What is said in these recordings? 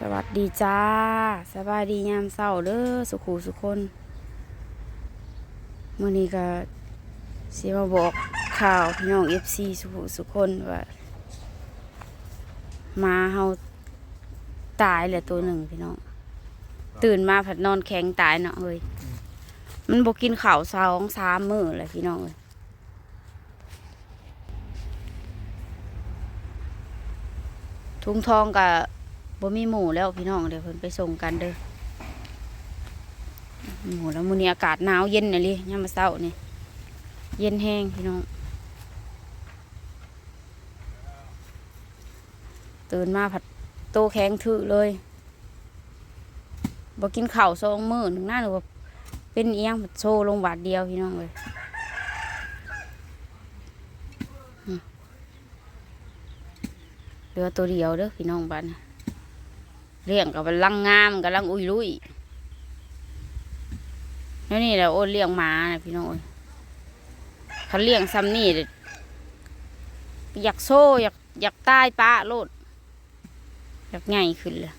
สวัสดีจ้า สบายดียามเศร้าเด้อสุขูสุคนเมื่อนี้ก็สิมาบอกข่าวพี่น้องเอฟซีสุขูสุคนว่ามาเฮาตายเลยตัวหนึ่งพี่น้อง ตื่นมาผัดนอนแข็งตายเนาะเฮ้ยมันบอกกินข้าวสองสามมื้อเลยพี่น้องเอ้ยทุ่งทองกับ บ่มีหมูแล้วพี่น้องเดี๋ยวเพิ่นไปส่งกันเด้อหมูแล้วมื้อนี้อากาศหนาวเย็นน่ะลิยามมื้อเช้านี่เย็นแห้งพี่น้อง ตื่นมาผัดโตแข็งถือเลยบ่กินข้าวสองมื้อหนึ่งหน้าหรือว่าเป็นเอียงผัดโซลงบาทเดียวพี่น้องเลยเหลือตัวเดียวเด้อพี่น้องบ้าน เลี้ยงกับลังงามกับลังอุยลุยแล้วนี่แหละโอ้เลี้ยงหมานะพี่น้องเอ้ยเขาเลี้ยงซ้ำนี่อยากโซ่อยากอยากตายปะโลดอยากใหญ่ขึ้นเลย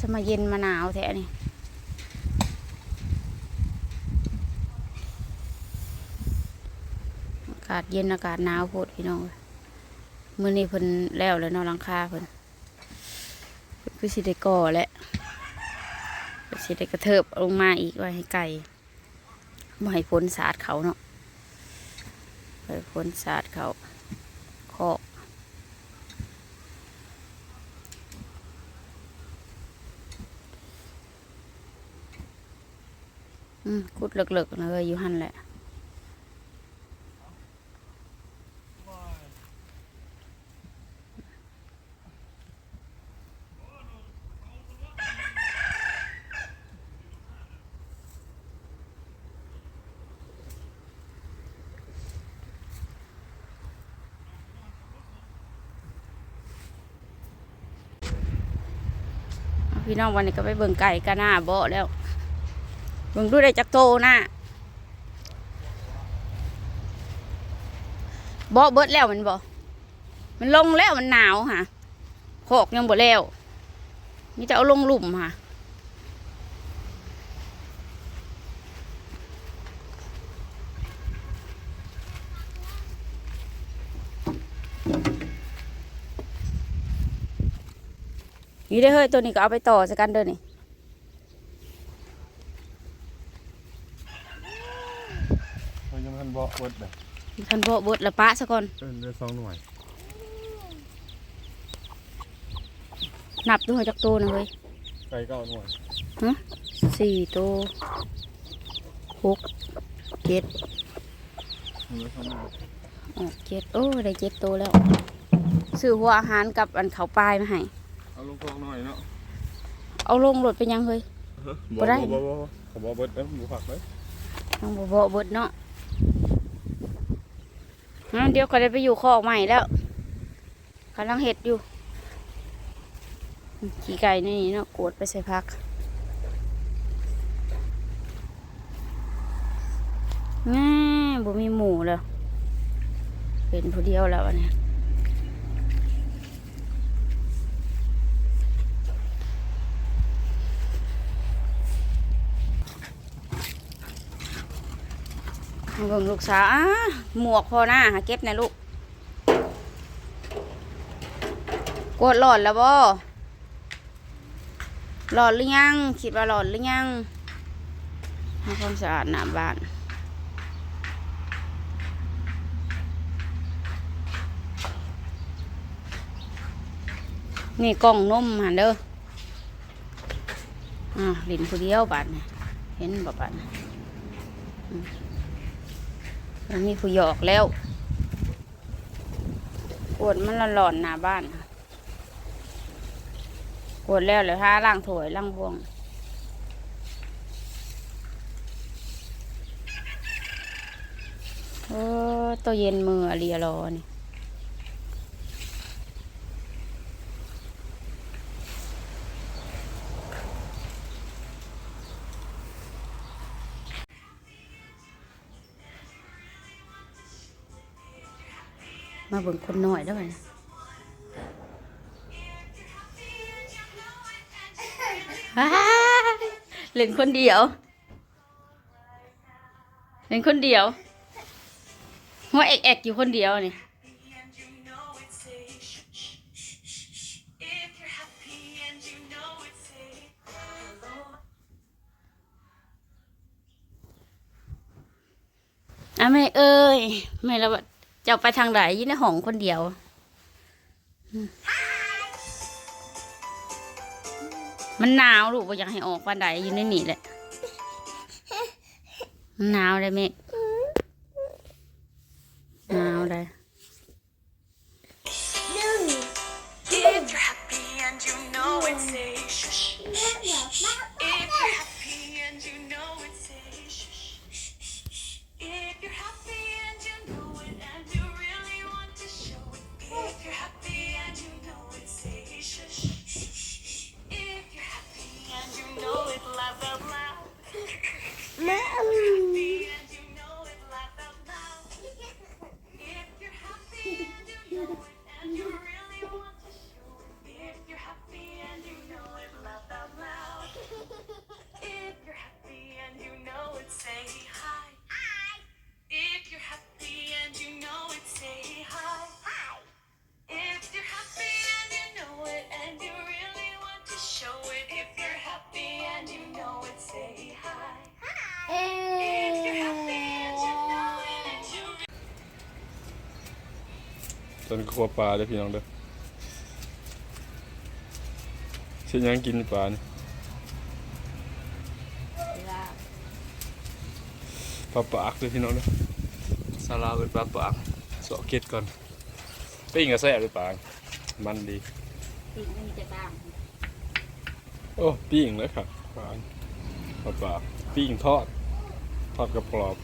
สมาเย็นมาหนาวแท้นี่ากาศเย็นอากาศหนาวโพดพี่น้องเมื้อนี้เพิ่นแล้วแล้วเนอนหลังคาเพิ่นพิ่นคือสิได้ก่อแหละพิ่สิได้กระเทิบลงมาอีกไว้ให้ไก่บ่ให้พ้นสาดเขาเนาะบ่ให้พ้นสาดเขาคอกอืมกุดเลิกๆนะเอ้ยอยู่หันแหละ เอา พี่น้องวันนี้ก็ไปเบิ่งไก่กันหน้าเบาแล้ว เบิ่งดูได้จักโตนะเบาเบิดแล้วมันบ่มันลงแล้วมันหนาวฮะหอกยังบ่แล้วนี่จะเอาลงลุ่มฮะ นี่ได้อเฮ้ยตัวนี้ก็เอาไปต่อสกันเด้อนี่เฮ้ยยังทันบอกเวิร์ดแบบท่านเบาะเบิดละปะซะก่อนเออได้สองหน่วยนับดูให้จักโตนะเฮ้ยไก่เก้าหน่วยสี่โตหกเจ็ดเหลือสองหน่วยออกเจ็ดโอ้ได้เจ็ดโตแล้วซื้อหัวอาหารกับอันเขาวปลายมาให้ เอาลงทองหน่อยเนาะเอาลงรถเป็นยังเฮ้ย บ่ได้ บ่บ่บ่ขอบอกเวิร์ดเอ้ยหมูผักเลยต้องบเบาๆเบิดเนาะงั้นเดี๋ยวก็ได้ไปอยู่คอกใหม่แล้วกำลังเห็ดอยู่ ขี่ไก่ในนี่เนาะกวดไปใส่พัก ง่าบ่มีหมูแล้ว เป็นผู้เดียวแล้วอันเนี้ย เบิ่งลูกสาวอ้าหมวกพอหน้าหาเก็บนะลูกกดหลอดแล้วบ่หลอดหรือยังคิดว่าหลอดหรือยังทำความสะอาดหน้าบ้านนี่กล่องนมหันเด้ออ่าลินผู้เดียวบาดนี่เห็นบ่บาดนี่อื มันมีผู้หยอกแล้วกวดมันละหลอนหน้าบ้านกวดแล้วเลยถ้าล่างถวยล่างบวงเออตัวเย็นมืออะเรียรอนี่ มาเบิ่งคนหน้อยเด้วยนะอ้ายเล่นคนเดียว เล่นคนเดียวหัวเอกเอกอยู่คนเดียวนี่อะแม่เอ้ยแม่เราเจ้าไปทางไหนยู่ในห้องคนเดียวมันหนาวลูกอยากให้ออกปานใดอยู่ในนี่แหละมันหนาวเลยแม่หนาวเลย จนครัวปลาเด้อพี่น้องเด้อเช่นยังกินปลานี่ปลาปากเด้อพี่น้องเด้อซาลาเป็นปลาปากสอเก็ดก่อนปิ้งกระแซ่บเลยปลามันดีปีกไม่มีจะบ้างโอ้ปิ้งเลยครับปลาปลาปากปิ้งทอดทอดกับกรอบ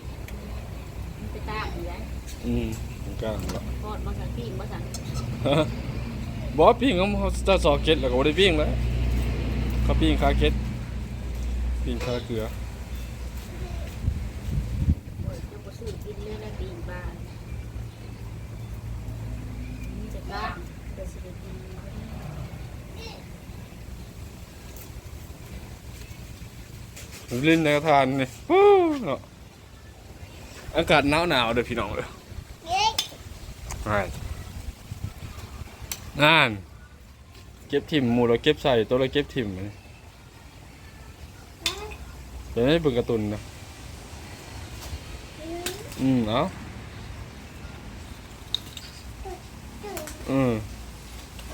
มันจะบ้างอยู่แล้วอืมมันกล้างละทอดมาสั่งปีกมาสั่งบอปิ้งเขาจะสอเก็ตแล้วก็บ่ได้ปิ้งแล้วเขาปิ้งคาเก็ตปิ้งคาเกลือโอ้ยจะบ่ซื้อกินเลยนะปีกบ้านมีจะบ้างเดี๋ยวสิได้กินลิ้นในกระทานนี่ฮู้เนาะ อากาศหนาวหนาวๆเด้อพี่น้องเด้อใช่นั่นเก็บถิ่มหมูเราเก็บใส่ตัวเราเก็บถิ่มนี่เดี๋ยวให้เบิ่งการ์ตูนนะอืมเอาอืม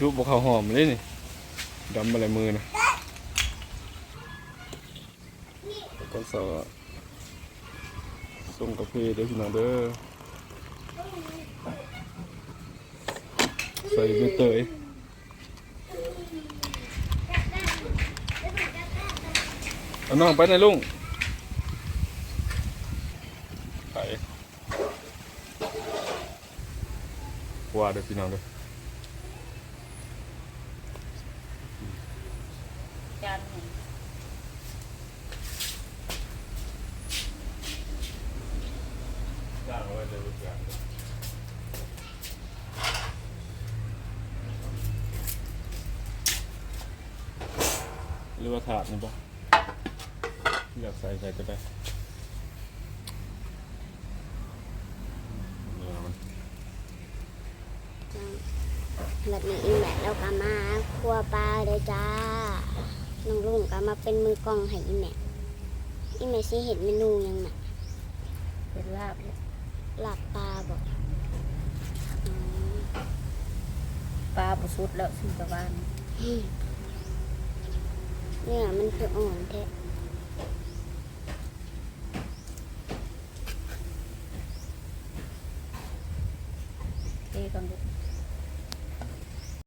รูปบกเขาวหอมเลยนี่ดำอะไรมือนะก็สอ ส่งกาแฟเด้อพี่น้องเด้อใส่ใบเตยเอาน้องไปไหนลุงไปว่าเด้อพี่น้องเด้อ จานหนึ่ง จ้างไว้เดี๋ยวลูกจ้าง หรือว่าถาดนี่ปะอยากใส่ใส่ก็ได้เนี่ยมันแบบนี้อีแม่เราก็มาครัวปลาเลยจ้า น้องลุงก็มาเป็นมือกล้องให้อีแม่อีแม่สิเห็นเมนูหยังน่ะเป็นลาบเลยลาบปลาบอกอืมปลาบุสุดแล้วซื้อกลับบ้าน เนี่ยมันคืออ่อนแท้